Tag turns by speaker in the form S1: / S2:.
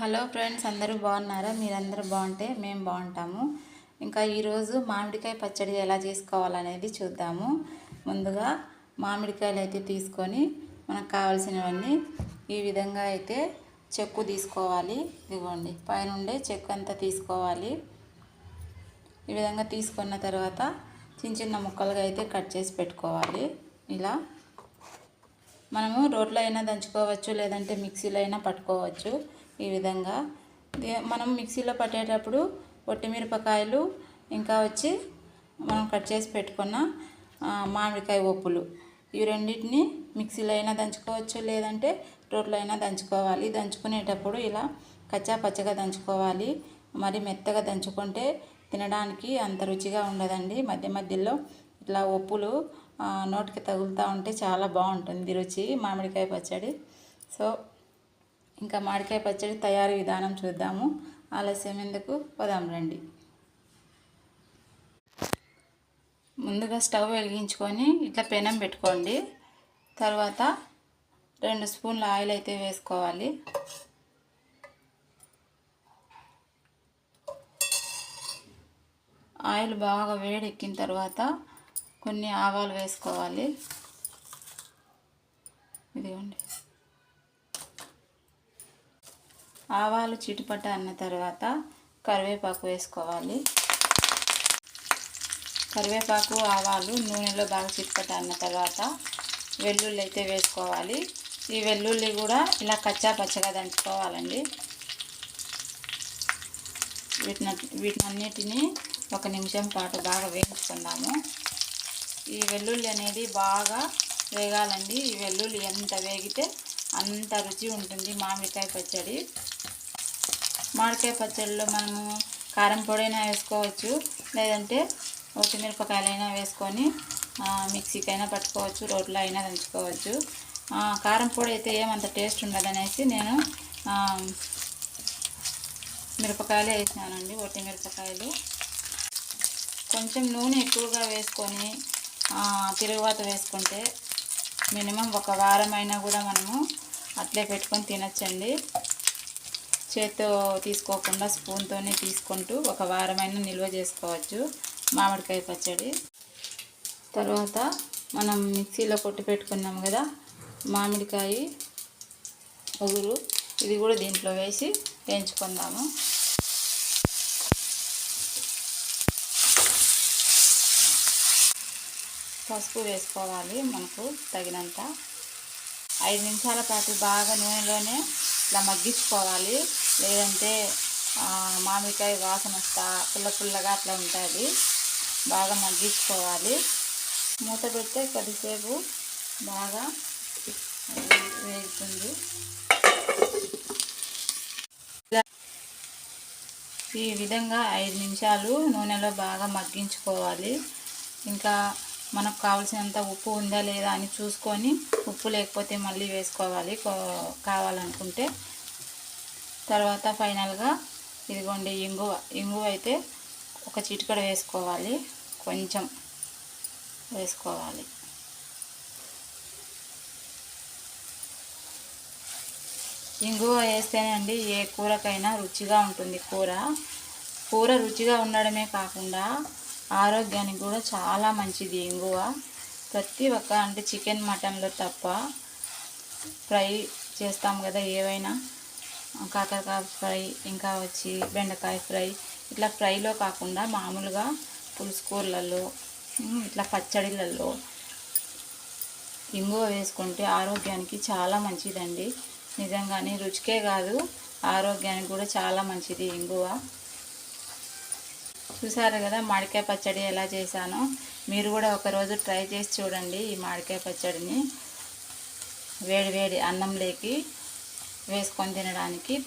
S1: Hello friends అందరూ బాగున్నారా? మీరందరూ బాగుంటే మేము బాగుంటాము. ఇంకా ఈరోజు మామిడికాయ పచ్చడి ఎలా చేసుకోవాలనేది చూద్దాము. ముందుగా మామిడికాయలు అయితే తీసుకొని మనకు కావాల్సినవన్నీ ఈ విధంగా అయితే చెక్కు తీసుకోవాలి. ఇదిగోండి పైనుండే చెక్కు అంతా తీసుకోవాలి. ఈ విధంగా తీసుకున్న తర్వాత చిన్న చిన్న ముక్కలుగా అయితే కట్ చేసి పెట్టుకోవాలి. ఇలా మనము రోట్లో అయినా దంచుకోవచ్చు లేదంటే మిక్సీలో అయినా పట్టుకోవచ్చు. ఈ విధంగా. మనం మిక్సీలో పట్టేటప్పుడు మిరపకాయలు ఇంకా వచ్చి మనం కట్ చేసి పెట్టుకున్న మామిడికాయ ఒప్పులు ఇవి రెండింటిని మిక్సీలో అయినా దంచుకోవచ్చు లేదంటే రోట్లో అయినా దంచుకోవాలి. దంచుకునేటప్పుడు ఇలా కచ్చా పచ్చగా దంచుకోవాలి. మరి మెత్తగా దంచుకుంటే తినడానికి అంత రుచిగా ఉండదండి. మధ్య మధ్యలో ఇట్లా ఒప్పులు నోటికి తగులుతూ ఉంటే చాలా బాగుంటుంది రుచి మామిడికాయ పచ్చడి. సో ఇంకా మామిడికాయ పచ్చడి తయారీ విధానం చూద్దాము. ఆలస్యం ఎందుకు? పోదాం రండి. ముందుగా స్టవ్ వెలిగించుకొని ఇట్లా పెనం పెట్టుకోండి. తర్వాత రెండు స్పూన్ల ఆయిల్ అయితే వేసుకోవాలి. ఆయిల్ బాగా వేడెక్కిన తర్వాత కొన్ని ఆవాలు వేసుకోవాలి. ఇదిగోండి. ఆవాలు చిటిపట అన్న తర్వాత కరివేపాకు వేసుకోవాలి. కరివేపాకు ఆవాలు నూనెలో బాగా చిటిపట అన్న తర్వాత వెల్లుల్లి అయితే వేసుకోవాలి. ఈ వెల్లుల్లి కూడా ఇలా కచ్చా పచ్చగా దంచుకోవాలండి. వీటిని వీటినన్నిటినీ ఒక నిమిషం పాటు బాగా వేయించుకుందాము. ఈ వెల్లుల్లి అనేది బాగా వేగాలండి. ఈ వెల్లుల్లి ఎంత వేగితే అంత రుచి ఉంటుంది మామిడికాయ పచ్చడి. మామిడికాయ పచ్చడిలో మనము కారం పొడైనా వేసుకోవచ్చు లేదంటే మిరపకాయలైనా వేసుకొని మిక్సీకైనా పట్టుకోవచ్చు రోట్లో అయినా దంచుకోవచ్చు. కారం పొడి అయితే ఏమంత టేస్ట్ ఉండదనేసి నేను మిరపకాయలే వేసినానండి ఒట్టి మిరపకాయలు కొంచెం నూనె ఎక్కువగా వేసుకొని ఆ, తిరుగుబాత వేసుకుంటే మినిమం ఒక వారం అయినా కూడా మనము అట్లే పెట్టుకొని తినచ్చండి. చేత్తో తీసుకోకుండా స్పూన్తోనే తీసుకుంటూ ఒక వారమైనా నిల్వ చేసుకోవచ్చు మామిడికాయ పచ్చడి. తర్వాత మనం మిక్సీలో కొట్టి పెట్టుకున్నాం కదా మామిడికాయ ఒగురు ఇది కూడా దీంట్లో వేసి వేయించుకుందాము. పసుపు వేసుకోవాలి మనకు తగినంత. ఐదు నిమిషాల పాటు బాగా నూనెలోనే ఇలా మగ్గించుకోవాలి. లేదంటే మామిడికాయ వాసన వస్తా పుల్ల పుల్లగా అట్లా ఉంటుంది. బాగా మగ్గించుకోవాలి. మూత పెడితే కొద్దిసేపు బాగా వేస్తుంది వేగుతుంది. ఈ విధంగా ఐదు నిమిషాలు నూనెలో బాగా మగ్గించుకోవాలి. ఇంకా మనకు కావాల్సినంత ఉప్పు ఉందా లేదా అని చూసుకొని ఉప్పు లేకపోతే మళ్ళీ వేసుకోవాలి. కో- కావాలనుకుంటే. తర్వాత ఫైనల్గా ఇదిగోండి ఇంగువ ఇంగువ అయితే ఒక చిటికడ వేసుకోవాలి. కొంచెం వేసుకోవాలి. ఇంగువ వేస్తేనే అండి ఏ కూరకైనా రుచిగా ఉంటుంది కూర. కూర రుచిగా ఉండడమే కాకుండా ఆరోగ్యానికి కూడా చాలా మంచిది ఇంగువ. ప్రతి ఒక్క అంటే చికెన్ మటన్లో తప్ప ఫ్రై చేస్తాం కదా ఏవైనా. కాకరకాయ ఫ్రై ఇంకా వచ్చి బెండకాయ ఫ్రై ఇట్లా ఫ్రైలో కాకుండా మామూలుగా పులుసు కూరలలో ఇట్లా పచ్చడిలలో ఇంగువ వేసుకుంటే ఆరోగ్యానికి చాలా మంచిదండి. నిజంగానే రుచికే కాదు ఆరోగ్యానికి కూడా చాలా మంచిది ఇంగువ. చూసారు కదా మామిడికాయ పచ్చడి ఎలా చేశానో. మీరు కూడా ఒకరోజు ట్రై చేసి చూడండి ఈ మామిడికాయ పచ్చడిని. వేడి వేడి అన్నంలోకి వేసుకొని తినడానికి